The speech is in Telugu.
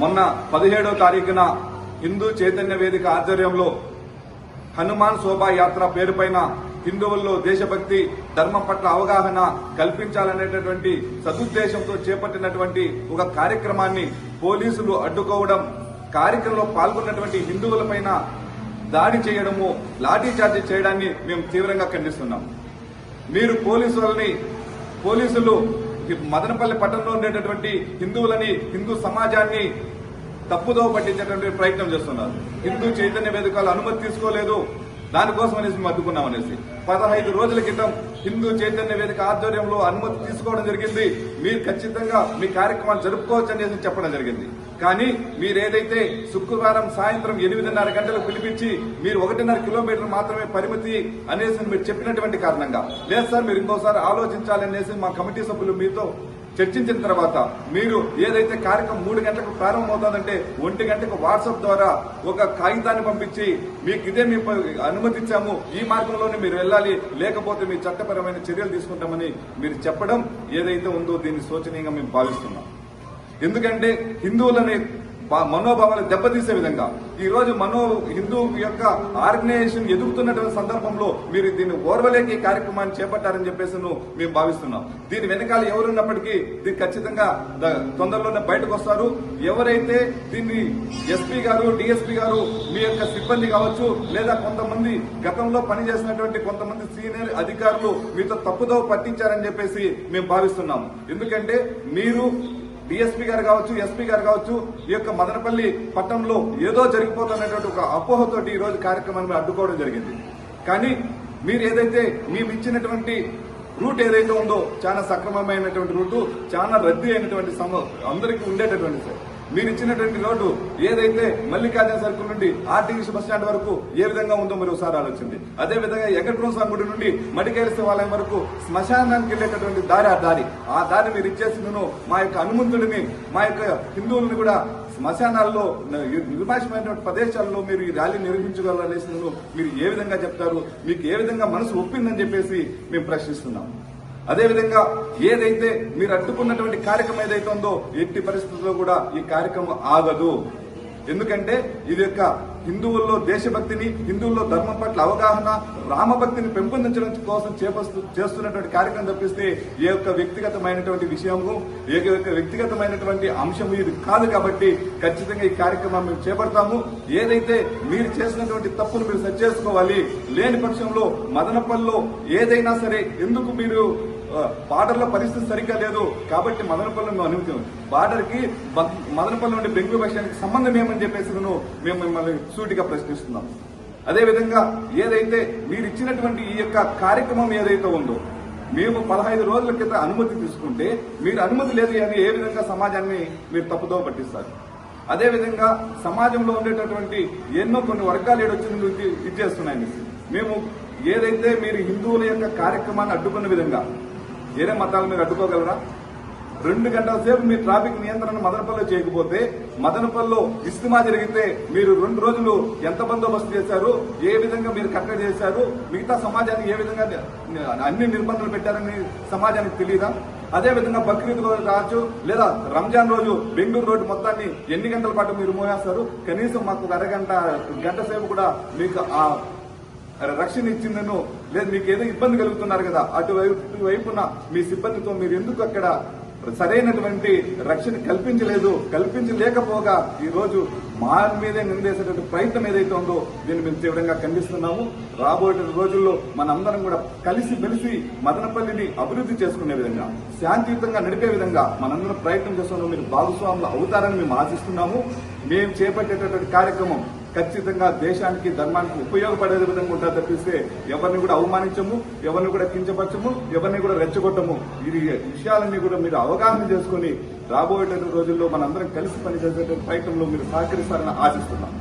మొన్న పదిహేడో తారీఖున హిందూ చైతన్య వేదిక ఆధ్వర్యంలో హనుమాన్ శోభాయాత్ర పేరుపైన హిందువుల్లో దేశభక్తి ధర్మం పట్ల అవగాహన కల్పించాలనేటటువంటి సదుద్దేశంతో చేపట్టినటువంటి ఒక కార్యక్రమాన్ని పోలీసులు అడ్డుకోవడం కార్యక్రమంలో పాల్గొన్నటువంటి హిందువులపైన దాడి చేయడము లాఠీచార్జీ చేయడాన్ని మేము తీవ్రంగా ఖండిస్తున్నాం. మీరు పోలీసు పోలీసులు మదనపల్లి పట్టణంలో ఉండేటటువంటి హిందువులని హిందూ సమాజాన్ని తప్పుదో పట్టించేటువంటి ప్రయత్నం చేస్తున్నారు. హిందూ చైతన్య వేదికలు అనుమతి తీసుకోలేదు. దానికోసం అనేసి మేము అడ్డుకున్నాం అనేసి పదహైదు రోజుల క్రితం హిందూ చైతన్య వేదిక ఆధ్వర్యంలో అనుమతి తీసుకోవడం జరిగింది. మీరు ఖచ్చితంగా మీ కార్యక్రమాలు జరుపుకోవచ్చు అనేసి చెప్పడం జరిగింది. కానీ మీరు ఏదైతే శుక్రవారం సాయంత్రం ఎనిమిదిన్నర గంటలకు పిలిపించి మీరు ఒకటిన్నర కిలోమీటర్ మాత్రమే పరిమితి అనేసి మీరు చెప్పినటువంటి కారణంగా. లేదు సార్ మీరు ఇంకోసారి ఆలోచించాలనేసి మా కమిటీ సభ్యులు మీతో చర్చించిన తర్వాత మీరు ఏదైతే కార్యక్రమం మూడు గంటలకు ప్రారంభమవుతుందంటే ఒంటి గంటకు వాట్సాప్ ద్వారా ఒక కాగితాన్ని పంపించి మీకు ఇదే మీ అనుమతించాము ఈ మార్గంలోనే మీరు వెళ్ళాలి. లేకపోతే మీ చట్టపరమైన చర్యలు తీసుకుంటామని మీరు చెప్పడం ఏదైతే ఉందో దీన్ని శోచనీయంగా మేము భావిస్తున్నాం. ఎందుకంటే హిందువులని మనోభావాలు దెబ్బతీసే విధంగా. ఈ రోజు మనో హిందూ యొక్క ఆర్గనైజేషన్ ఎదుగుతున్నటువంటి సందర్భంలో మీరు దీన్ని ఓర్వలేక ఈ కార్యక్రమాన్ని చేపట్టారని చెప్పేసి మేము భావిస్తున్నాం. దీని వెనకాల ఎవరున్నప్పటికీ దీన్ని ఖచ్చితంగా ద- తొందరలోనే బయటకు వస్తారు. ఎవరైతే దీన్ని ఎస్పీ గారు డిఎస్పీ గారు మీ యొక్క సిబ్బంది కావచ్చు లేదా కొంతమంది గతంలో పనిచేసినటువంటి కొంతమంది సీనియర్ అధికారులు మీతో తప్పుదో పట్టించారని చెప్పేసి మేము భావిస్తున్నాము ఎందుకంటే మీరు డిఎస్పీ గారు కావచ్చు ఎస్పీ గారు కావచ్చు ఈ యొక్క మదనపల్లి పట్టణంలో ఏదో జరిగిపోతున్నటువంటి ఒక అపోహతోటి ఈ రోజు కార్యక్రమాన్ని అడ్డుకోవడం జరిగింది. కానీ మీరు ఏదైతే మేము ఇచ్చినటువంటి రూట్ ఏదైతే ఉందో చాలా సక్రమమైనటువంటి రూటు చాలా రద్దీ అయినటువంటి సమ అందరికీ ఉండేటటువంటి సార్ మీరు ఇచ్చినటువంటి రోడ్డు ఏదైతే మల్లికార్జున సర్కిల్ నుండి ఆర్టీసీ బస్ స్టాండ్ వరకు ఏ విధంగా ఉందో మీరు ఒకసారి ఆలోచింది అదే విధంగా వెంకటరమణ గుడి నుండి మడికేరి శివాలయం వరకు శ్మశానానికి వెళ్ళేటటువంటి దారి ఆ దారి. ఆ దారి మీరు ఇచ్చేసిందను మా యొక్క హనుమంతుడిని మా యొక్క హిందువులను కూడా శ్మశానాల్లో నిర్మాషమైనటువంటి ప్రదేశాల్లో మీరు ఈ ర్యాలీ నిర్వహించగలనేసి మీరు ఏ విధంగా చెప్తారు మీకు ఏ విధంగా మనసు ఒప్పిందని చెప్పేసి మేము ప్రశ్నిస్తున్నాం. అదేవిధంగా ఏదైతే మీరు అడ్డుకున్నటువంటి కార్యక్రమం ఏదైతే ఉందో ఎట్టి పరిస్థితుల్లో కూడా ఈ కార్యక్రమం ఆగదు. ఎందుకంటే ఇది యొక్క హిందువుల్లో దేశభక్తిని హిందువుల్లో ధర్మం పట్ల అవగాహన రామభక్తిని పెంపొందించడం కోసం చేపస్తు చేస్తున్నటువంటి కార్యక్రమం తప్పిస్తే ఏ యొక్క వ్యక్తిగతమైనటువంటి విషయము ఏ యొక్క వ్యక్తిగతమైనటువంటి అంశము ఇది కాదు కాబట్టి ఖచ్చితంగా ఈ కార్యక్రమం మేము చేపడతాము. ఏదైతే మీరు చేసినటువంటి తప్పును మీరు సరి చేసుకోవాలి లేని పక్షంలో మదనపల్లిలో ఏదైనా సరే ఎందుకు మీరు బార్డర్ బార్డర్లో పరిస్థితి సరిగ్గా లేదు కాబట్టి మదనపల్లి మేము అనుమతి బార్డర్కి మదనపల్లి నుండి బెంగళూరు బస్టాండ్కి సంబంధం ఏమని చెప్పేసి మేము మిమ్మల్ని సూటిగా ప్రశ్నిస్తున్నాం. అదేవిధంగా ఏదైతే మీరు ఇచ్చినటువంటి ఈ యొక్క కార్యక్రమం ఏదైతే ఉందో మేము పదహైదు రోజుల క్రితం అనుమతి తీసుకుంటే మీరు అనుమతి లేదు అని ఏ విధంగా సమాజాన్ని మీరు తప్పుదో పట్టిస్తారు? అదేవిధంగా సమాజంలో ఉండేటటువంటి ఎన్నో కొన్ని వర్గాలు ఏడొచ్చింది ఇది చేస్తున్నాయి. మేము ఏదైతే మీరు హిందువుల యొక్క కార్యక్రమాన్ని అడ్డుకున్న విధంగా వేరే మతాలు మీరు అడ్డుకోగలరా? రెండు గంటల సేపు మీ ట్రాఫిక్ నియంత్రణ మదనపల్లిలో చేయకపోతే మదనపల్లిలో ఇస్తిమా జరిగితే మీరు రెండు రోజులు ఎంత బందోబస్తు చేశారు? ఏ విధంగా మీరు కట్టడి చేశారు? మిగతా సమాజానికి ఏ విధంగా అన్ని నిర్బంధాలు పెట్టారని సమాజానికి తెలియదా అదే విధంగా బక్రీద్ రోజు కావచ్చు లేదా రంజాన్ రోజు బెంగళూరు రోడ్డు మొత్తాన్ని ఎన్ని గంటల పాటు మీరు మోయేస్తారు కనీసం మాకు అరగంట గంట సేపు కూడా మీకు ఆ రక్షణ ఇచ్చిందను లేదు మీకు ఏదో ఇబ్బంది కలుగుతున్నారు కదా. అటువైపు వైపున మీ సిబ్బందితో మీరు ఎందుకు అక్కడ సరైనటువంటి రక్షణ కల్పించలేదు? కల్పించలేకపోగా ఈ రోజు మా మీదే నిందేసేటువంటి ప్రయత్నం ఏదైతే ఉందో దీన్ని మేము తీవ్రంగా ఖండిస్తున్నాము. రాబోయే రోజుల్లో మనందరం కూడా కలిసి మెలిసి మదనపల్లిని అభివృద్ధి చేసుకునే విధంగా శాంతియుతంగా నడిపే విధంగా మనందరం ప్రయత్నం చేస్తున్నాం మీరు భాగస్వాములు అవుతారని మేము ఆశిస్తున్నాము. మేము చేపట్టేటటువంటి కార్యక్రమం ఖచ్చితంగా దేశానికి ధర్మానికి ఉపయోగపడే విధంగా ఉంటా తప్పిస్తే ఎవరిని కూడా అవమానించము ఎవరిని కూడా కించపరచము ఎవరిని కూడా రెచ్చగొట్టము. ఇది విషయాలన్నీ కూడా మీరు అవగాహన చేసుకుని రాబోయేటువంటి రోజుల్లో మనందరం కలిసి పనిచేసేటువంటి ప్రయత్నంలో మీరు సహకరిస్తారని ఆశిస్తున్నాం.